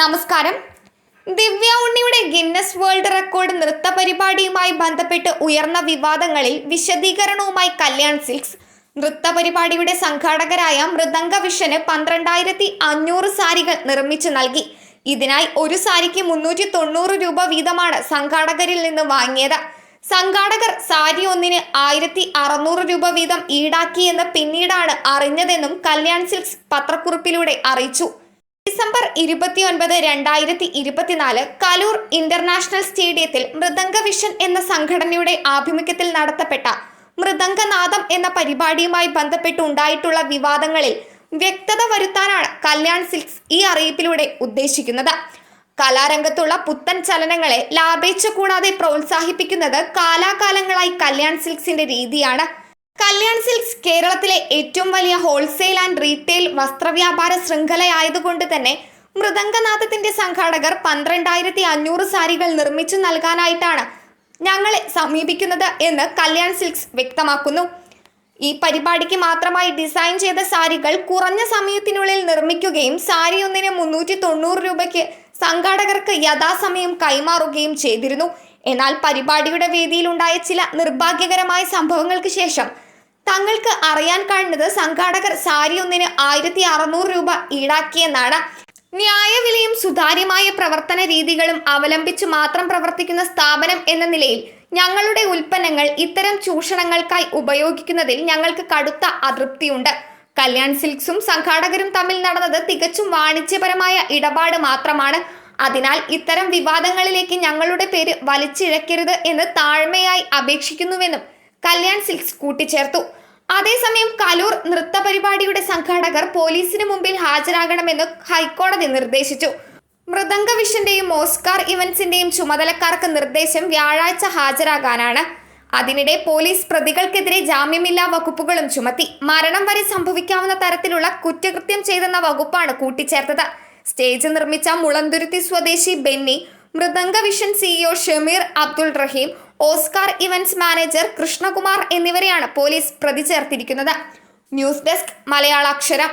നമസ്കാരം. ദിവ്യ ഉണ്ണിയുടെ Guinness world record നൃത്ത പരിപാടിയുമായി ബന്ധപ്പെട്ട് ഉയർന്ന വിവാദങ്ങളിൽ വിശദീകരണവുമായി കല്യാൺ സിൽക്സ്. നൃത്ത പരിപാടിയുടെ സംഘാടകരായ മൃദംഗ വിഷന് പന്ത്രണ്ടായിരത്തി അഞ്ഞൂറ് സാരികൾ നിർമ്മിച്ചു നൽകി. ഇതിനായി ഒരു സാരിക്ക് മുന്നൂറ്റി തൊണ്ണൂറ് രൂപ വീതമാണ് സംഘാടകരിൽ നിന്ന് വാങ്ങിയത്. സംഘാടകർ സാരി ഒന്നിന് ആയിരത്തി അറുന്നൂറ് രൂപ വീതം ഈടാക്കിയെന്ന് പിന്നീടാണ് അറിഞ്ഞതെന്നും കല്യാൺ സിൽക്സ് പത്രക്കുറിപ്പിലൂടെ അറിയിച്ചു. ഡിസംബർ ഇരുപത്തിയൊൻപത് രണ്ടായിരത്തി ഇരുപത്തിനാല് കലൂർ ഇന്റർനാഷണൽ സ്റ്റേഡിയത്തിൽ മൃദംഗ വിഷൻ എന്ന സംഘടനയുടെ ആഭിമുഖ്യത്തിൽ നടത്തപ്പെട്ട മൃദംഗനാദം എന്ന പരിപാടിയുമായി ബന്ധപ്പെട്ടുണ്ടായിട്ടുള്ള വിവാദങ്ങളിൽ വ്യക്തത വരുത്താനാണ് കല്യാൺ സിൽക്സ് ഈ അറിയിപ്പിലൂടെ ഉദ്ദേശിക്കുന്നത്. കലാരംഗത്തുള്ള പുത്തൻ ചലനങ്ങളെ ലാഭേച്ഛ കൂടാതെ പ്രോത്സാഹിപ്പിക്കുന്നത് കാലാകാലങ്ങളായി കല്യാൺ സിൽക്സിന്റെ രീതിയാണ്. കല്യാൺ സിൽക്സ് കേരളത്തിലെ ഏറ്റവും വലിയ ഹോൾസെയിൽ ആൻഡ് റീറ്റെയിൽ വസ്ത്രവ്യാപാര ശൃംഖലയായതുകൊണ്ട് തന്നെ മൃദംഗനാഥത്തിന്റെ സംഘാടകർ പന്ത്രണ്ടായിരത്തി അഞ്ഞൂറ് സാരികൾ നിർമ്മിച്ചു നൽകാനായിട്ടാണ് ഞങ്ങളെ സമീപിക്കുന്നത് എന്ന് കല്യാൺ സിൽക്സ് വ്യക്തമാക്കുന്നു. ഈ പരിപാടിക്ക് മാത്രമായി ഡിസൈൻ ചെയ്ത സാരികൾ കുറഞ്ഞ സമയത്തിനുള്ളിൽ നിർമ്മിക്കുകയും സാരി ഒന്നിന് മുന്നൂറ്റി തൊണ്ണൂറ് രൂപയ്ക്ക് സംഘാടകർക്ക് യഥാസമയം കൈമാറുകയും ചെയ്തിരുന്നു. എന്നാൽ പരിപാടിയുടെ വേദിയിലുണ്ടായ ചില നിർഭാഗ്യകരമായ സംഭവങ്ങൾക്ക് ശേഷം തങ്ങൾക്ക് അറിയാൻ കഴിഞ്ഞത് സംഘാടകർ സാരി ഒന്നിന് ആയിരത്തി അറുന്നൂറ് രൂപ ഈടാക്കിയെന്നാണ്. ന്യായവിലയും സുതാര്യമായ പ്രവർത്തന രീതികളും അവലംബിച്ച് മാത്രം പ്രവർത്തിക്കുന്ന സ്ഥാപനം എന്ന നിലയിൽ ഞങ്ങളുടെ ഉൽപ്പന്നങ്ങൾ ഇത്തരം ചൂഷണങ്ങൾക്കായി ഉപയോഗിക്കുന്നതിൽ ഞങ്ങൾക്ക് കടുത്ത അതൃപ്തിയുണ്ട്. കല്യാൺ സിൽക്സും സംഘാടകരും തമ്മിൽ നടന്നത് തികച്ചും വാണിജ്യപരമായ ഇടപാട് മാത്രമാണ്. അതിനാൽ ഇത്തരം വിവാദങ്ങളിലേക്ക് ഞങ്ങളുടെ പേര് വലിച്ചിഴക്കരുത് എന്ന് താഴ്മയായി അപേക്ഷിക്കുന്നുവെന്നും കല്യാൺ സിൽക്സ് കൂട്ടിച്ചേർത്തു. അതേസമയം കലൂർ നൃത്ത പരിപാടിയുടെ സംഘാടകർ പോലീസിന് മുമ്പിൽ ഹാജരാകണമെന്ന് ഹൈക്കോടതി നിർദ്ദേശിച്ചു. മൃദംഗ വിഷന്റെയും ഓസ്കാർ ഇവന്റ്സിന്റെയും ചുമതലക്കാർക്ക് നിർദ്ദേശം വ്യാഴാഴ്ച ഹാജരാകാനാണ്. അതിനിടെ പോലീസ് പ്രതികൾക്കെതിരെ ജാമ്യമില്ലാ വകുപ്പുകളും ചുമത്തി. മരണം വരെ സംഭവിക്കാവുന്ന തരത്തിലുള്ള കുറ്റകൃത്യം ചെയ്തെന്ന വകുപ്പാണ് കൂട്ടിച്ചേർത്തത്. സ്റ്റേജ് നിർമ്മിച്ച മുളന്തുരുത്തി സ്വദേശി Benny Mridanga vision CEO Shameer Abdul Raheem Oscar events manager Krishnakumar എന്നിവരെയാണ് പോലീസ് പ്രതി ചേർത്തിരിക്കുന്നത്. News desk Malayalaksharam.